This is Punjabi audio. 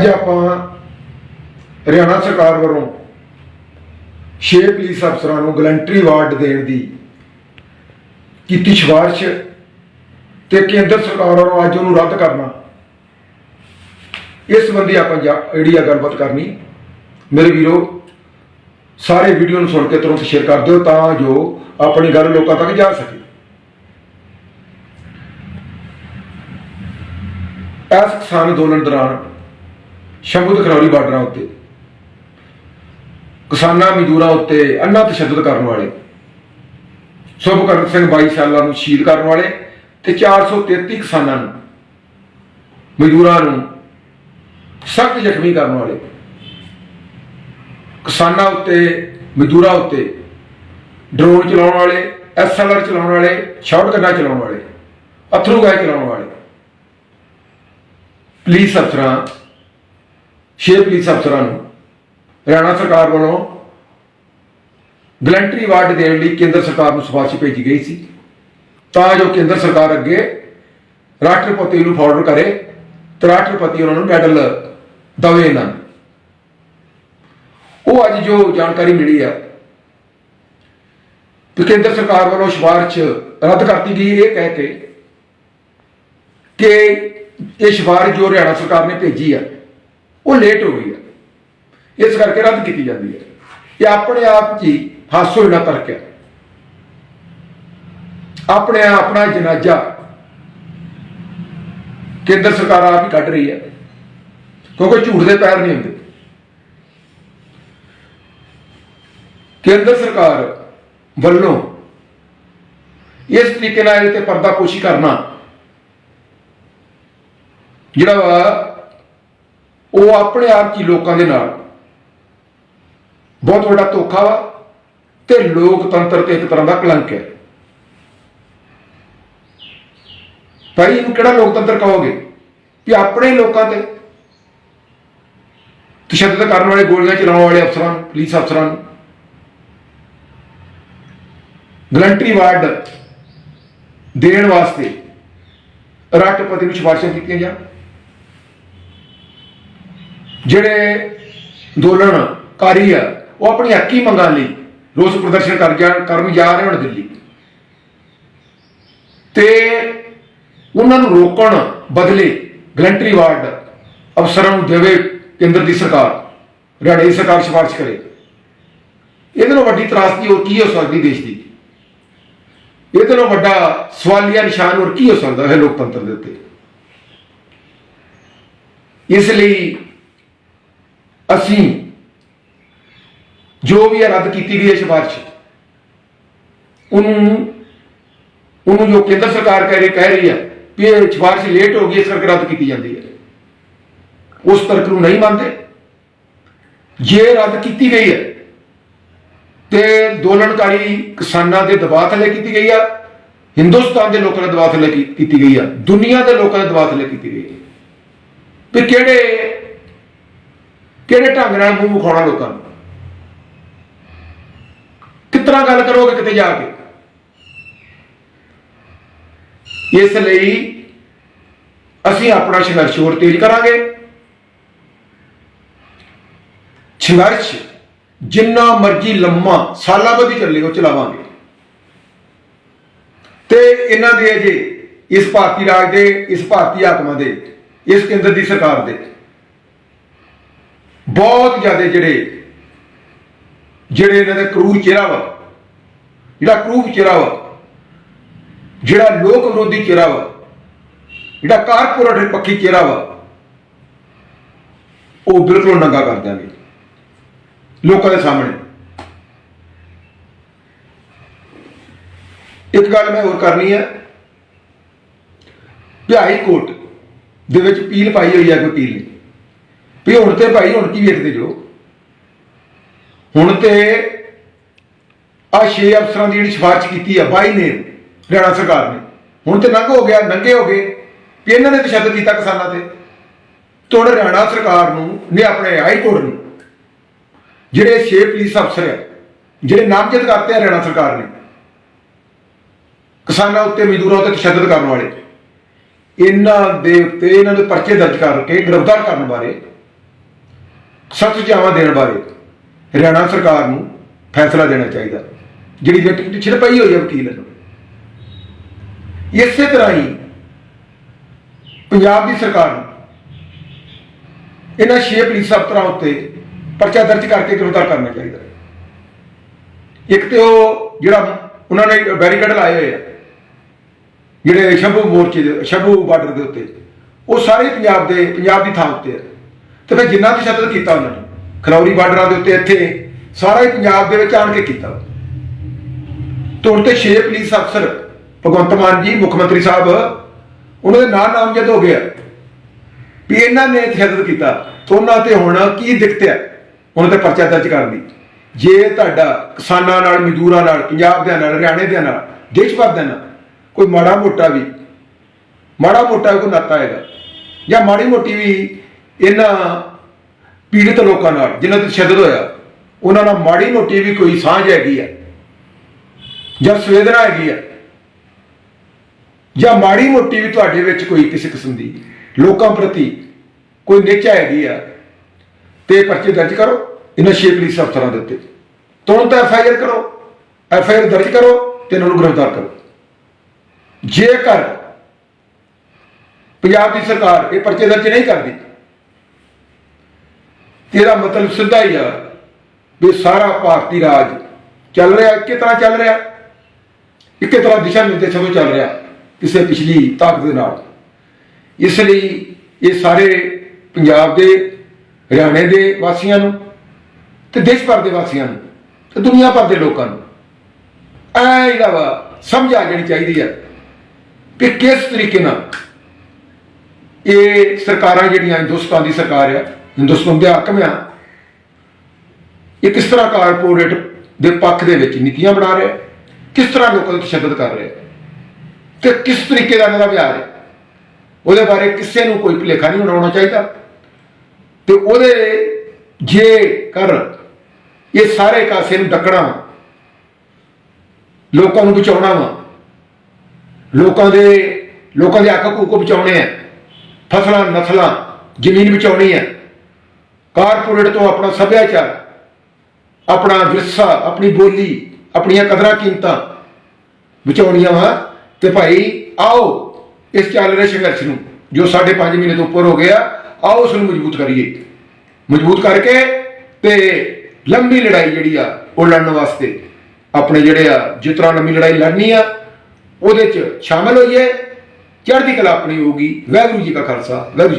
ਅੱਜ ਆਪਾਂ ਹਰਿਆਣਾ ਸਰਕਾਰ ਵੱਲੋਂ ਛੇ ਪੁਲਿਸ ਅਫਸਰਾਂ ਨੂੰ ਗਲੰਟਰੀ ਅਵਾਰਡ ਦੇਣ ਦੀ ਕੀਤੀ ਸਿਫਾਰਿਸ਼ ਤੇ ਕੇਂਦਰ ਸਰਕਾਰ ਵੱਲੋਂ ਅੱਜ ਉਹਨੂੰ ਰੱਦ ਕਰਨਾ। ਇਸ ਸੰਬੰਧੀ ਆਪਾਂ ਜਾ- ਜਿਹੜੀ ਆ ਗੱਲਬਾਤ ਕਰਨੀ। ਮੇਰੇ ਵੀਰੋ, ਸਾਰੇ ਵੀਡੀਓ ਨੂੰ ਸੁਣ ਕੇ ਤੁਰੰਤ ਸ਼ੇਅਰ ਕਰ ਦਿਓ ਤਾਂ ਜੋ ਆਪਣੀ ਗੱਲ ਲੋਕਾਂ ਤੱਕ ਜਾ ਸਕੇ। ਇਸ ਕਿਸਾਨ ਅੰਦੋਲਨ ਦੌਰਾਨ ਸ਼ੰਭੂ ਖਰੌਲੀ ਬਾਰਡਰਾਂ ਉੱਤੇ। ਕਿਸਾਨਾਂ, ਮਜ਼ਦੂਰਾਂ ਉੱਤੇ ਅੰਨਾ ਤਸ਼ੱਦਦ ਕਰਨ ਵਾਲੇ। ਸੁਭਕਰਨ ਸਿੰਘ 22 ਸਾਲਾਂ ਨੂੰ ਸ਼ਹੀਦ ਕਰਨ ਵਾਲੇ ਤੇ 433 ਕਿਸਾਨਾਂ ਨੂੰ, ਮਜ਼ਦੂਰਾਂ ਨੂੰ ਸਖਤ ਜ਼ਖਮੀ ਕਰਨ ਵਾਲੇ। ਕਿਸਾਨਾਂ ਉੱਤੇ, ਮਜ਼ਦੂਰਾਂ ਉੱਤੇ ਡਰੋਨ ਚਲਾਉਣ ਵਾਲੇ ਐਸਐਲਆਰ ਚਲਾਉਣ ਵਾਲੇ ਸ਼ਾਰਟ ਗੱਨਾਂ ਚਲਾਉਣ ਵਾਲੇ, ਅਥਰੂ ਗਾਇ ਚਲਾਉਣ ਵਾਲੇ। ਪੁਲਿਸ ਅਫਸਰਾਂ ਛੇ ਪੁਲਿਸ ਅਫਸਰਾਂ ਨੂੰ, ਹਰਿਆਣਾ ਸਰਕਾਰ ਵੱਲੋਂ ਗਲੰਟਰੀ ਅਵਾਰਡ ਦੇਣ ਲਈ ਕੇਂਦਰ ਸਰਕਾਰ ਨੂੰ ਸਿਫਾਰਿਸ਼ ਭੇਜੀ ਗਈ ਸੀ। ਤਾਂ ਜੋ ਕੇਂਦਰ ਸਰਕਾਰ ਅੱਗੇ ਰਾਸ਼ਟਰਪਤੀ ਨੂੰ ਫਾਰਵਰਡ ਕਰੇ ਤੇ ਰਾਸ਼ਟਰਪਤੀ ਉਹਨਾਂ ਨੂੰ ਮੈਡਲ ਦਵੇ ਇਹਨਾਂ ਨੂੰ। ਉਹ ਅੱਜ ਜੋ ਜਾਣਕਾਰੀ ਮਿਲੀ ਆ ਕਿ ਕੇਂਦਰ ਸਰਕਾਰ ਵੱਲੋਂ ਸਿਫਾਰਿਸ਼ ਰੱਦ ਕਰਤੀ ਗਈ, ਇਹ ਕਹਿ ਕੇ ਕਿ ਇਹ ਸਿਫਾਰਿਸ਼ ਜੋ ਹਰਿਆਣਾ ਸਰਕਾਰ ਨੇ ਭੇਜੀ ਆ ਉਹ ਲੇਟ ਹੋ ਗਈ ਹੈ ਇਸ ਕਰਕੇ ਰੱਦ ਕੀਤੀ ਜਾਂਦੀ ਹੈ। ਇਹ ਆਪਣੇ ਆਪ 'ਚ ਹੀ ਹਾਸੋ ਜਿਹੜਾ ਤਰਕ ਹੈ। ਆਪਣੇ ਆਪਣਾ ਜਨਾਜ਼ਾ ਕੇਂਦਰ ਸਰਕਾਰ ਆਪ ਹੀ ਕੱਢ ਰਹੀ ਹੈ। ਕਿਉਂਕਿ ਝੂਠ ਦੇ ਪੈਰ ਨਹੀਂ ਹੁੰਦੇ। ਕੇਂਦਰ ਸਰਕਾਰ ਵੱਲੋਂ ਇਸ ਤਰੀਕੇ ਨਾਲ ਇਹਦੇ ਤੇ ਪਰਦਾਪੋਸ਼ੀ ਕਰਨਾ ਜਿਹੜਾ ਵਾ ਉਹ ਆਪਣੇ ਆਪ 'ਚ ਹੀ ਲੋਕਾਂ ਦੇ ਨਾਲ। ਬਹੁਤ ਵੱਡਾ ਧੋਖਾ ਵਾ ਤੇ ਲੋਕਤੰਤਰ ਤੇ ਇੱਕ ਤਰ੍ਹਾਂ ਦਾ ਕਲੰਕ ਹੈ। ਭਾਈ, ਇਹਨੂੰ ਕਿਹੜਾ ਲੋਕਤੰਤਰ ਕਹੋਗੇ? ਕਿ ਆਪਣੇ ਲੋਕਾਂ ਤੇ ਤਸ਼ੱਦਦ ਕਰਨ ਵਾਲੇ, ਗੋਲੀਆਂ ਚਲਾਉਣ ਵਾਲੇ ਅਫਸਰਾਂ ਨੂੰ, ਪੁਲਿਸ ਅਫਸਰਾਂ ਨੂੰ। ਗਲੰਟਰੀ ਵਾਰਡ ਦੇਣ ਵਾਸਤੇ ਰਾਸ਼ਟਰਪਤੀ ਨੂੰ ਸਿਫਾਰਿਸ਼ਾਂ ਕੀਤੀਆਂ ਜਾਣ। ਜਿਹੜੇ ਅੰਦੋਲਨਕਾਰੀ ਆ, ਉਹ ਆਪਣੀ ਹੱਕੀ ਮੰਗਾਂ ਲਈ ਰੋਸ ਪ੍ਰਦਰਸ਼ਨ ਕਰ ਜਾ ਕਰਨ ਜਾ ਰਹੇ ਹਨ ਦਿੱਲੀ। ਤੇ ਉਹਨਾਂ ਨੂੰ ਰੋਕਣ ਬਦਲੇ ਗਲੰਟਰੀ ਵਾਰਡ ਅਫਸਰਾਂ ਨੂੰ ਦੇਵੇ ਕੇਂਦਰ ਦੀ ਸਰਕਾਰ ਹਰਿਆਣਾ ਦੀ ਸਰਕਾਰ ਸਿਫਾਰਿਸ਼ ਕਰੇ। ਇਹਦੇ ਨਾਲੋਂ ਵੱਡੀ ਤਰਾਸਦੀ ਹੋਰ ਕੀ ਹੋ ਸਕਦੀ ਦੇਸ਼ ਦੀ? ਇਹਦੇ ਨਾਲੋਂ ਵੱਡਾ ਸਵਾਲੀਆ ਨਿਸ਼ਾਨ ਹੋਰ ਕੀ ਹੋ ਸਕਦਾ ਹੈ ਲੋਕਤੰਤਰ ਦੇ ਉੱਤੇ? ਇਸ ਲਈ ਅਸੀਂ ਜੋ ਵੀ ਇਹ ਰੱਦ ਕੀਤੀ ਗਈ ਹੈ ਸਿਫਾਰਿਸ਼ ਉਹਨੂੰ ਉਹਨੂੰ ਜੋ ਕੇਂਦਰ ਸਰਕਾਰ ਕਹਿ ਰਹੀ ਕਹਿ ਰਹੀ ਹੈ ਕਿ ਇਹ ਸਿਫਾਰਿਸ਼ ਲੇਟ ਹੋ ਗਈ, ਇਸ ਕਰਕੇ ਰੱਦ ਕੀਤੀ ਜਾਂਦੀ ਹੈ। ਉਸ ਤਰਕ ਨੂੰ ਨਹੀਂ ਮੰਨਦੇ। ਜੇ ਰੱਦ ਕੀਤੀ ਗਈ ਹੈ, ਤੇ ਅੰਦੋਲਨਕਾਰੀ ਕਿਸਾਨਾਂ ਦੇ ਦਬਾਅ ਥੱਲੇ ਕੀਤੀ ਗਈ ਆ, ਹਿੰਦੁਸਤਾਨ ਦੇ ਲੋਕਾਂ ਦੇ ਦਬਾਅ ਥੱਲੇ ਕੀਤੀ ਗਈ ਆ, ਦੁਨੀਆ ਦੇ ਲੋਕਾਂ ਦੇ ਦਬਾਅ ਥੱਲੇ ਕੀਤੀ ਗਈ ਹੈ ਵੀ ਕਿਹੜੇ ਕਿਹੜੇ ਢੰਗ ਨਾਲ ਮੂੰਹ ਵਿਖਾਉਣਾ ਲੋਕਾਂ ਨੂੰ? ਕਿਤਨਾ ਗੱਲ ਕਰੋਗੇ ਕਿਤੇ ਜਾ ਕੇ? ਇਸ ਲਈ ਅਸੀਂ ਆਪਣਾ ਸੰਘਰਸ਼ ਹੋਰ ਤੇਜ਼ ਕਰਾਂਗੇ। ਸੰਘਰਸ਼ ਜਿੰਨਾ ਮਰਜ਼ੀ ਲੰਮਾ, ਸਾਲਾਂ ਬੱਧੀ ਚੱਲੇ ਉਹ ਚਲਾਵਾਂਗੇ। ਤੇ ਇਹਨਾਂ ਦੇ ਅਜੇ, ਇਸ ਭਾਰਤੀ ਰਾਜ ਦੇ, ਇਸ ਭਾਰਤੀ ਆਤਮਾ ਦੇ, ਇਸ ਕੇਂਦਰ ਦੀ ਸਰਕਾਰ ਦੇ। ਬਹੁਤ ਜ਼ਿਆਦਾ ਜਿਹੜੇ ਜਿਹੜੇ ਇਹਨਾਂ ਦਾ ਕਰੂਰ ਚਿਹਰਾ ਵਾ, ਜਿਹੜਾ ਕਰੂਪ ਚਿਹਰਾ ਵਾ, ਜਿਹੜਾ ਲੋਕ ਵਿਰੋਧੀ ਚਿਹਰਾ ਵਾ, ਜਿਹੜਾ ਕਾਰਪੋਰੇਟ ਪੱਖੀ ਚਿਹਰਾ ਵਾ, ਉਹ ਬਿਲਕੁਲ ਨੰਗਾ ਕਰ ਦਾਂਗੇ ਲੋਕਾਂ ਦੇ ਸਾਹਮਣੇ। ਇੱਕ ਗੱਲ ਮੈਂ ਹੋਰ ਕਰਨੀ ਹੈ ਵੀ ਹਾਈ ਕੋਰਟ ਦੇ ਵਿੱਚ ਅਪੀਲ ਪਾਈ ਹੋਈ ਹੈ ਕੋਈ ਅਪੀਲ ਨਹੀਂ। ਵੀ ਹੁਣ ਤੇ ਭਾਈ, ਹੁਣ ਕੀ ਵੇਖਦੇ ਜੋ ਹੁਣ ਤੇ ਆ ਛੇ ਅਫਸਰਾਂ ਦੀ ਜਿਹੜੀ ਸਿਫਾਰਿਸ਼ ਕੀਤੀ ਆ, ਬਾਈ ਨੇ, ਹਰਿਆਣਾ ਸਰਕਾਰ ਨੇ। ਹੁਣ ਤੇ ਨੰਗ ਹੋ ਗਿਆ, ਨੰਗੇ ਹੋ ਗਏ। ਵੀ ਇਹਨਾਂ ਨੇ ਤਸ਼ੱਦਦ ਕੀਤਾ ਕਿਸਾਨਾਂ ਤੇ। ਤੋਂ ਹਰਿਆਣਾ ਸਰਕਾਰ ਨੂੰ, ਨੇ ਆਪਣੇ ਹਾਈ ਕੋਰਟ ਨੂੰ, ਜਿਹੜੇ ਛੇ ਪੁਲਿਸ ਅਫਸਰ ਆ, ਜਿਹੜੇ ਨਾਮਜ਼ਦ ਕਰਤੇ ਆ ਹਰਿਆਣਾ ਸਰਕਾਰ ਨੇ, ਕਿਸਾਨਾਂ ਉੱਤੇ ਮਜ਼ਦੂਰਾਂ ਉੱਤੇ ਤਸ਼ੱਦਦ ਕਰਨ ਵਾਲੇ, ਇਹਨਾਂ ਦੇ ਉੱਤੇ ਇਹਨਾਂ ਦੇ ਪਰਚੇ ਦਰਜ ਕਰਕੇ ਗ੍ਰਿਫਤਾਰ ਕਰਨ ਬਾਰੇ ਸਖਤ ਸੁਝਾਵਾਂ ਦੇਣ ਬਾਰੇ ਹਰਿਆਣਾ ਸਰਕਾਰ ਨੂੰ ਫੈਸਲਾ ਦੇਣਾ ਚਾਹੀਦਾ। ਜਿਹੜੀ ਰਿਟ ਪਿੱਛੇ ਪਈ ਹੋਈ ਹੈ ਵਕੀਲ ਨੂੰ ਇਸੇ ਤਰ੍ਹਾਂ ਹੀ ਪੰਜਾਬ ਦੀ ਸਰਕਾਰ ਨੂੰ ਇਹਨਾਂ ਛੇ ਪੁਲਿਸ ਅਫਸਰਾਂ ਉੱਤੇ ਪਰਚਾ ਦਰਜ ਕਰਕੇ ਗ੍ਰਿਫਤਾਰ ਕਰਨਾ ਚਾਹੀਦਾ ਇੱਕ ਤੇ ਉਹ ਜਿਹੜਾ ਉਹਨਾਂ ਨੇ ਬੈਰੀਕੇਡ ਲਾਏ ਹੋਏ ਆ, ਜਿਹੜੇ ਸ਼ੰਭੂ ਮੋਰਚੇ ਦੇ, ਸ਼ੰਭੂ ਬਾਰਡਰ ਦੇ ਉੱਤੇ, ਉਹ ਸਾਰੇ ਪੰਜਾਬ ਦੇ, ਪੰਜਾਬ ਦੀ ਥਾਂ ਉੱਤੇ ਆ। ਤੇ ਫਿਰ ਜਿੰਨਾ ਤਸ਼ੱਦਦ ਕੀਤਾ ਉਹਨਾਂ ਨੇ ਖਨੌਰੀ ਬਾਰਡਰਾਂ ਦੇ ਉੱਤੇ ਇੱਥੇ, ਸਾਰਾ ਹੀ ਪੰਜਾਬ ਦੇ ਵਿੱਚ ਆਣ ਕੇ ਕੀਤਾ। ਤੇ ਤੇ ਛੇ ਪੁਲਿਸ ਅਫਸਰ ਭਗਵੰਤ ਮਾਨ ਜੀ, ਮੁੱਖ ਮੰਤਰੀ ਸਾਹਿਬ, ਉਹਨਾਂ ਦੇ ਨਾਂ ਨਾਮਜ਼ਦ ਹੋ ਗਿਆ ਵੀ ਇਹਨਾਂ ਨੇ ਤਸ਼ੱਦਦ ਕੀਤਾ ਉਹਨਾਂ ਤੇ ਹੁਣ ਕੀ ਦਿੱਕਤ ਹੈ, ਉਹਨਾਂ ਤੇ ਪਰਚਾ ਦਰਜ ਕਰਨ ਦੀ। ਜੇ ਤੁਹਾਡਾ ਕਿਸਾਨਾਂ ਨਾਲ, ਮਜ਼ਦੂਰਾਂ ਨਾਲ, ਪੰਜਾਬ ਦੇ ਨਾਲ, ਹਰਿਆਣੇ ਦੇ ਨਾਲ, ਦੇਸ਼ ਭਰ ਦੇ ਨਾਲ, ਕੋਈ ਮਾੜਾ ਮੋਟਾ ਵੀ, ਮਾੜਾ ਮੋਟਾ ਕੋਈ ਨਾਤਾ ਹੈਗਾ, ਜਾਂ ਮਾੜੀ ਮੋਟੀ ਵੀ ਇਹਨਾਂ ਪੀੜਤ ਲੋਕਾਂ ਨਾਲ, ਜਿਨ੍ਹਾਂ ਤੇ ਤਸ਼ੱਦਦ ਹੋਇਆ, ਉਹਨਾਂ ਨਾਲ ਮਾੜੀ ਮੋਟੀ ਵੀ ਕੋਈ ਸਾਂਝ ਹੈਗੀ ਹੈ ਜਾਂ ਸੰਵੇਦਨਾ ਹੈਗੀ ਆ, ਜਾਂ ਮਾੜੀ ਮੋਟੀ ਵੀ ਤੁਹਾਡੇ ਵਿੱਚ ਕੋਈ ਕਿਸੇ ਕਿਸਮ ਦੀ ਲੋਕਾਂ ਪ੍ਰਤੀ ਕੋਈ ਨਿਚਾ ਹੈਗੀ ਆ, ਤੇ ਪਰਚੇ ਦਰਜ ਕਰੋ, ਇਹਨਾਂ ਛੇ ਪੁਲਿਸ ਅਫਸਰਾਂ ਦੇ ਉੱਤੇ। ਤੁਰੰਤ ਐਫ ਆਈ ਆਰ ਕਰੋ, ਐਫ ਆਈ ਆਰ ਦਰਜ ਕਰੋ, ਤੇ ਇਹਨਾਂ ਨੂੰ ਗ੍ਰਿਫਤਾਰ ਕਰੋ। ਜੇਕਰ ਪੰਜਾਬ ਦੀ ਸਰਕਾਰ ਇਹ ਪਰਚੇ ਦਰਜ ਨਹੀਂ ਕਰਦੀ ਇਹਦਾ ਮਤਲਬ ਸਿੱਧਾ ਹੀ ਆ ਵੀ ਸਾਰਾ ਭਾਰਤੀ ਰਾਜ ਚੱਲ ਰਿਹਾ, ਇੱਕੇ ਤਰ੍ਹਾਂ ਚੱਲ ਰਿਹਾ, ਇੱਕੇ ਤਰ੍ਹਾਂ ਦਿਸ਼ਾ ਨਿਰਦੇਸ਼ਾਂ ਤੋਂ ਚੱਲ ਰਿਹਾ, ਕਿਸੇ ਪਿਛਲੀ ਤਾਕਤ ਦੇ ਨਾਲ। ਇਸ ਲਈ ਇਹ ਸਾਰੇ ਪੰਜਾਬ ਦੇ, ਹਰਿਆਣੇ ਦੇ ਵਾਸੀਆਂ ਨੂੰ ਤੇ ਦੇਸ਼ ਭਰ ਦੇ ਵਾਸੀਆਂ ਨੂੰ ਤੇ ਦੁਨੀਆ ਭਰ ਦੇ ਲੋਕਾਂ ਨੂੰ ਐ ਜਿਹੜਾ ਵਾ ਸਮਝ ਆ ਜਾਣੀ ਚਾਹੀਦੀ ਹੈ ਕਿ ਕਿਸ ਤਰੀਕੇ ਨਾਲ ਇਹ ਸਰਕਾਰਾਂ ਜਿਹੜੀਆਂ ਹਿੰਦੁਸਤਾਨ ਦੀ ਸਰਕਾਰ ਆ ਹਿੰਦੁਸਤਾਨ ਦੇ ਹਾਕਮ ਆ? ਇਹ ਕਿਸ ਤਰ੍ਹਾਂ ਕਾਰਪੋਰੇਟ ਦੇ ਪੱਖ ਦੇ ਵਿੱਚ ਨੀਤੀਆਂ ਬਣਾ ਰਿਹਾ ਕਿਸ ਤਰ੍ਹਾਂ ਲੋਕਾਂ ਤੇ ਤਸ਼ੱਦਦ ਕਰ ਰਿਹਾ ਤੇ ਕਿਸ ਤਰੀਕੇ ਦਾ ਇਹਨਾਂ ਦਾ ਵਿਹਾਰ ਹੈ? ਉਹਦੇ ਬਾਰੇ ਕਿਸੇ ਨੂੰ ਕੋਈ ਭੁਲੇਖਾ ਨਹੀਂ ਬਣਾਉਣਾ ਚਾਹੀਦਾ। ਤੇ ਉਹਦੇ ਜੇ ਕਰ ਇਹ ਸਾਰੇ ਕਾਸੇ ਨੂੰ ਡੱਕਣਾ ਵਾ, ਲੋਕਾਂ ਨੂੰ ਬਚਾਉਣਾ ਵਾ ਲੋਕਾਂ ਦੇ ਲੋਕਾਂ ਦੇ ਹੱਕ ਹਕੂਕ ਬਚਾਉਣੇ ਆ ਫਸਲਾਂ ਨਸਲਾਂ ਜ਼ਮੀਨ ਬਚਾਉਣੀ ਹੈ ਕਾਰਪੋਰੇਟ ਤੋਂ ਆਪਣਾ ਸੱਭਿਆਚਾਰ, ਆਪਣਾ ਵਿਰਸਾ, ਆਪਣੀ ਬੋਲੀ, ਆਪਣੀਆਂ ਕਦਰਾਂ ਕੀਮਤਾਂ ਬਚਾਉਣੀਆਂ ਵਾ। ਤੇ ਭਾਈ, ਆਓ ਇਸ ਚੱਲ ਰਹੇ ਸੰਘਰਸ਼ ਨੂੰ, ਜੋ ਸਾਡੇ 5 ਮਹੀਨੇ ਤੋਂ ਉੱਪਰ ਹੋ ਗਿਆ, ਆਓ ਉਸ ਨੂੰ ਮਜ਼ਬੂਤ ਕਰੀਏ। ਮਜ਼ਬੂਤ ਕਰਕੇ ਤੇ ਲੰਬੀ ਲੜਾਈ ਜਿਹੜੀ ਆ, ਉਹ ਲੜਨ ਵਾਸਤੇ ਆਪਣੇ ਜਿਹੜੇ ਆ, ਜਿਸ ਤਰ੍ਹਾਂ ਲੰਮੀ ਲੜਾਈ ਲੜਨੀ ਆ, ਉਹਦੇ ਚ ਸ਼ਾਮਲ ਹੋਈਏ। ਚੜ੍ਹਦੀ ਕਲਾ ਆਪਣੀ ਹੋਊਗੀ। ਵਾਹਿਗੁਰੂ ਜੀ ਕਾ ਖਾਲਸਾ, ਵਾਹਿਗੁਰੂ ਜੀ